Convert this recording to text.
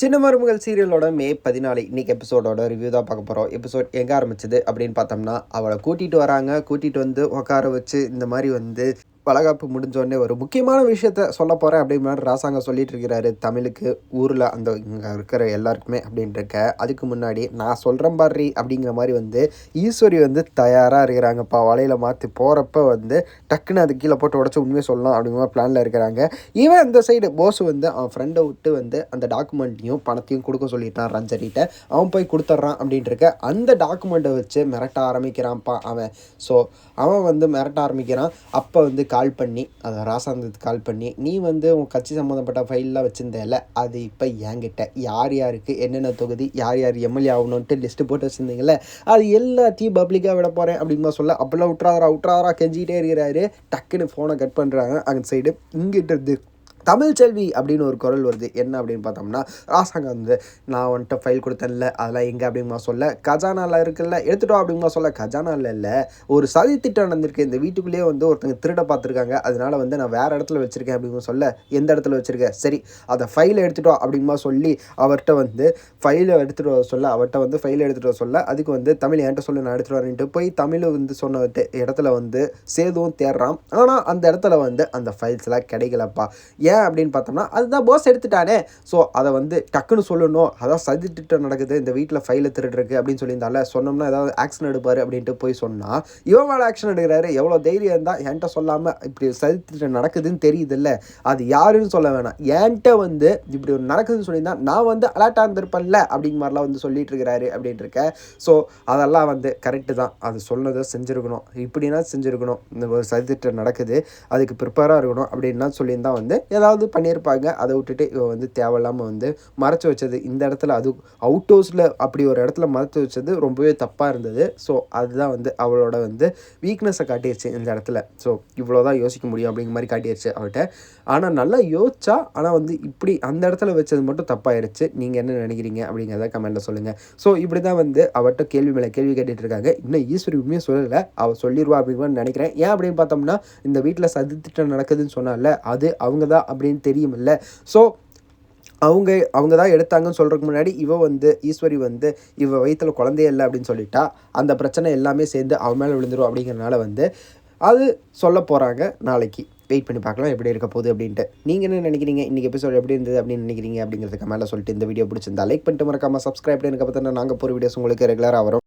சின்ன மருமகள் சீரியலோட மே பதினாலு இன்றைக்கி எபிசோடோட ரிவ்யூ தான் பார்க்க போகிறோம் எபிசோட் எங்கே ஆரம்பிச்சது அப்படின்னு பார்த்தோம்னா அவளை கூட்டிகிட்டு வராங்க. கூட்டிகிட்டு வந்து உட்கார வச்சு இந்த மாதிரி வந்து வளகாப்பு முடிஞ்சோடனே ஒரு முக்கியமான விஷயத்த சொல்ல போகிறேன் அப்படிங்கிற ராசாங்க சொல்லிட்டு இருக்கிறாரு. தமிழுக்கு ஊரில் அந்த இங்கே இருக்கிற எல்லாருக்குமே அப்படின்ட்டுருக்க அதுக்கு முன்னாடி நான் சொல்கிறேன் பாரு அப்படிங்கிற மாதிரி வந்து ஈஸ்வரி வந்து தயாராக இருக்கிறாங்கப்பா. வலையில் மாற்றி போகிறப்ப வந்து டக்குன்னு அது கீழே போட்டு உடச்சி உண்மையை சொல்லலாம் அப்படிங்கிற மாதிரி பிளானில் இருக்கிறாங்க. இவன் இந்த சைடு போஸ் வந்து அவன் ஃப்ரெண்டை விட்டு வந்து அந்த டாக்குமெண்ட்டையும் பணத்தையும் கொடுக்க சொல்லிட்டான் ரஞ்சரிட்ட அவன் போய் கொடுத்துட்றான் அப்படின்ட்டு இருக்க. அந்த டாக்குமெண்ட்டை வச்சு மிரட்ட ஆரம்பிக்கிறான்ப்பா அவன். ஸோ அவன் வந்து மிரட்ட ஆரம்பிக்கிறான். அப்போ வந்து கால் பண்ணி அதை ராசாந்தத்துக்கு கால் பண்ணி நீ வந்து உன் கட்சி சம்மந்தப்பட்ட ஃபைல்லாம் வச்சுருந்தேல அது இப்போ என்கிட்ட யார் யாருக்கு என்னென்ன தொகுதி யார் யார் எம்எல்ஏ ஆகணுன்ட்டு லிஸ்ட்டு போட்டு வச்சுருந்தீங்களே அது எல்லாத்தையும் பப்ளிக்காக விட போகிறேன் அப்படின்னு சொல்ல. அப்போல்லாம் விட்றாதரா விட்றாதரா கெஞ்சிக்கிட்டே இருக்கிறாரு. டக்குன்னு ஃபோனை கட் பண்ணுறாங்க அந்த சைடு இங்கிட்ட இருந்து தமிழ் செல்வி அப்படின்னு ஒரு குரல் வருது. என்ன அப்படின்னு பார்த்தோம்னா ராசாங்க வந்து நான் வந்துட்டு ஃபைல் கொடுத்தேன்ல அதெல்லாம் எங்கே? அப்படிங்கமா சொல்ல கஜானாவில் இருக்குல்ல எடுத்துட்டோம் அப்படிங்கமா சொல்ல கஜானால இல்லை. ஒரு சதி திட்டம் நடந்திருக்கு. இந்த வீட்டுக்குள்ளேயே வந்து ஒருத்தங்க திருட பார்த்துருக்காங்க. அதனால வந்து நான் வேறு இடத்துல வச்சுருக்கேன் அப்படின்னு சொல்ல எந்த இடத்துல வச்சுருக்கேன் சரி அதை ஃபைலை எடுத்துட்டோம் அப்படிங்கமா சொல்லி அவர்கிட்ட வந்து ஃபைலை எடுத்துகிட்டு வர சொல்ல அவர்கிட்ட வந்து ஃபைலை எடுத்துகிட்டு வர சொல்ல அதுக்கு வந்து தமிழ் என்கிட்ட சொல்லி நான் எடுத்துகிட்டு வரேன்ட்டு போய் தமிழ் வந்து சொன்ன இடத்துல வந்து சேதுவும் தேடுறான். ஆனால் அந்த இடத்துல வந்து அந்த ஃபைல்ஸ்லாம் கிடைக்கலப்பா. ஏன் அப்படின்னு பார்த்தோம்னா அதுதான் போஸ் எடுத்துட்டானே. ஸோ அதை வந்து டக்குன்னு சொல்லணும். அதான் சதி திட்டம் நடக்குது. இந்த வீட்டில் ஃபைலை திருடுருக்கு அப்படின்னு சொல்லியிருந்தால சொன்னோம்னா ஏதாவது ஆக்ஷன் எடுப்பார் அப்படின்ட்டு போய் சொன்னால் இவன் மேலே ஆக்ஷன் எடுக்கிறாரு. எவ்வளோ தைரியம் இருந்தால் என்கிட்ட சொல்லாமல் இப்படி சதி திட்டம் நடக்குதுன்னு தெரியுதுல்ல. அது யாருன்னு சொல்ல வேணாம். என்கிட்ட வந்து இப்படி ஒரு நடக்குதுன்னு சொல்லியிருந்தா நான் வந்து அலர்ட்டாக இருந்திருப்பேன்ல அப்படிங்க மாதிரிலாம் வந்து சொல்லிட்டு இருக்கிறாரு அப்படின்ட்டு இருக்கேன் ஸோ அதெல்லாம் வந்து கரெக்டு தான். அது சொன்னதை செஞ்சுருக்கணும். இப்படின்னா செஞ்சுருக்கணும். இந்த ஒரு சதித்திட்டம் நடக்குது. அதுக்கு ப்ரிப்பேராக இருக்கணும் அப்படின்னா சொல்லியிருந்தா வந்து ஏதாவது பண்ணியிருப்பாங்க அதை விட்டுட்டு இவ வந்து தேவையில்லாமல் வந்து மறைச்சி வச்சது. இந்த இடத்துல அது அவுட் ஹவுஸில் அப்படி ஒரு இடத்துல மறைச்சி வச்சது ரொம்பவே தப்பாக இருந்தது. ஸோ அதுதான் வந்து அவளோட வந்து வீக்னஸை காட்டிடுச்சு இந்த இடத்துல. ஸோ இவ்வளோ தான் யோசிக்க முடியும் அப்படிங்கிற மாதிரி காட்டிடுச்சு அவட்ட ஆனால் நல்லா யோசிச்சா ஆனால் வந்து இப்படி அந்த இடத்துல வச்சது மட்டும் தப்பாயிருச்சு. நீங்கள் என்ன நினைக்கிறீங்க அப்படிங்கிறத கமெண்ட்டில் சொல்லுங்கள் ஸோ இப்படி தான் வந்து அவட்ட கேள்வி மேலே கேள்வி கேட்டுட்டு இருக்காங்க. இன்னும் ஈஸ்வரி உண்மையாக சொல்லலை. அவள் சொல்லிடுவா அப்படின்னு நினைக்கிறேன். ஏன் அப்படின்னு பார்த்தோம்னா இந்த வீட்டில் சதித்திட்டம் நடக்குதுன்னு சொன்னால அது அவங்க தான் அப்படின்னு தெரியுமில்ல. ஸோ அவங்க அவங்க தான் எடுத்தாங்கன்னு சொல்கிறதுக்கு முன்னாடி இவ வந்து ஈஸ்வரி வந்து இவ வயிற்றில் குழந்தையே இல்லை அப்படின்னு சொல்லிட்டா அந்த பிரச்சனை எல்லாமே சேர்ந்து அவன் மேலே விழுந்துரும் அப்படிங்கிறனால வந்து அது சொல்ல போகிறாங்க நாளைக்கு. வெயிட் பண்ணி பார்க்கலாம் எப்படி இருக்க போகுது அப்படின்ட்டு. நீங்கள் என்ன நினைக்கிறீங்க? இன்றைக்கி எபிசோட் எப்படி இருந்தது அப்படின்னு நினைக்கிறீங்க அப்படிங்கிறதுக்கு மேலே சொல்லிட்டு இந்த வீடியோ பிடிச்சிருந்தா லைக் பண்ணிட்டு மறக்காமல் சப்ஸ்கிரைப் எனக்கு பார்த்தா நாங்கள் போகிற வீடியோஸ் உங்களுக்கு ரெகுலராக வரும்.